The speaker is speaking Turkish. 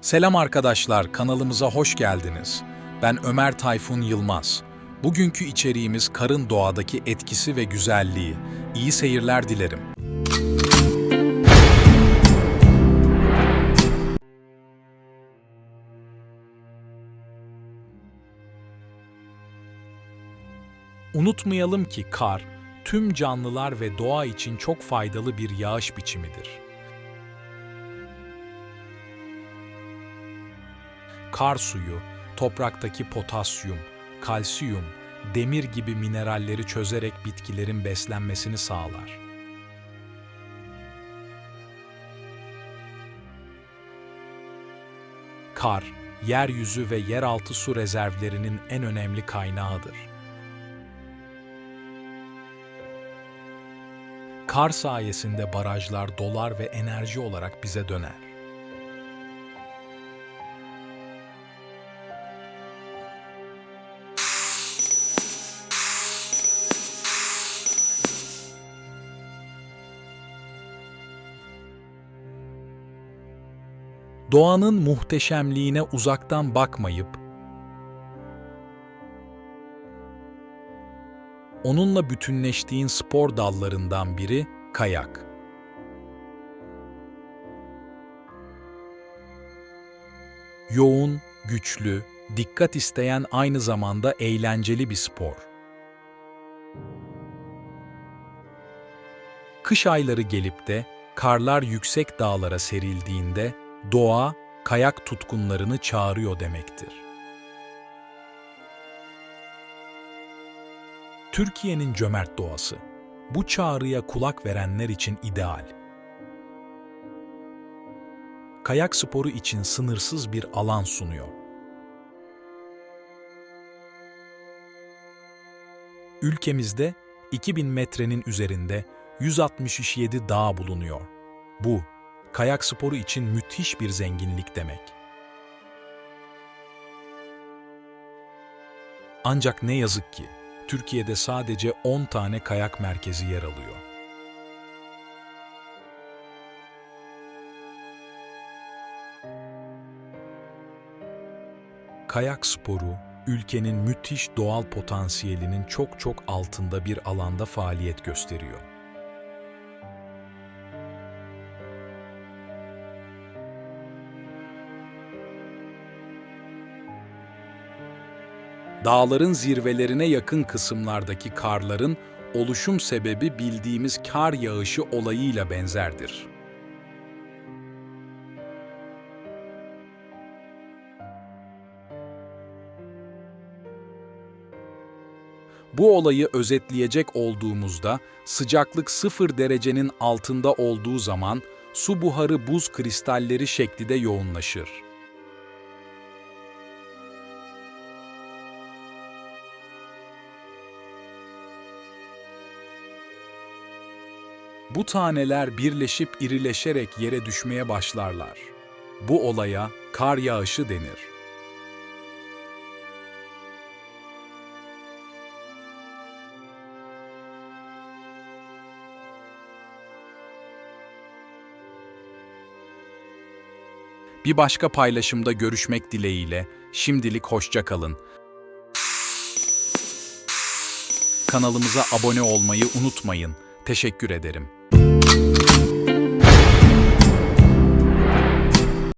Selam arkadaşlar, kanalımıza hoş geldiniz. Ben Ömer Tayfun Yılmaz. Bugünkü içeriğimiz karın doğadaki etkisi ve güzelliği. İyi seyirler dilerim. Unutmayalım ki kar, tüm canlılar ve doğa için çok faydalı bir yağış biçimidir. Kar suyu, topraktaki potasyum, kalsiyum, demir gibi mineralleri çözerek bitkilerin beslenmesini sağlar. Kar, yeryüzü ve yeraltı su rezervlerinin en önemli kaynağıdır. Kar sayesinde barajlar dolar ve enerji olarak bize döner. Doğanın muhteşemliğine uzaktan bakmayıp onunla bütünleştiğin spor dallarından biri kayak. Yoğun, güçlü, dikkat isteyen aynı zamanda eğlenceli bir spor. Kış ayları gelip de karlar yüksek dağlara serildiğinde doğa kayak tutkunlarını çağırıyor demektir. Türkiye'nin cömert doğası bu çağrıya kulak verenler için ideal. Kayak sporu için sınırsız bir alan sunuyor. Ülkemizde 2000 metrenin üzerinde 167 dağ bulunuyor. Bu, kayak sporu için müthiş bir zenginlik demek. Ancak ne yazık ki Türkiye'de sadece 10 tane kayak merkezi yer alıyor. Kayak sporu, ülkenin müthiş doğal potansiyelinin çok çok altında bir alanda faaliyet gösteriyor. Dağların zirvelerine yakın kısımlardaki karların oluşum sebebi bildiğimiz kar yağışı olayıyla benzerdir. Bu olayı özetleyecek olduğumuzda sıcaklık sıfır derecenin altında olduğu zaman su buharı buz kristalleri şeklinde yoğunlaşır. Bu taneler birleşip irileşerek yere düşmeye başlarlar. Bu olaya kar yağışı denir. Bir başka paylaşımda görüşmek dileğiyle şimdilik hoşça kalın. Kanalımıza abone olmayı unutmayın. Teşekkür ederim.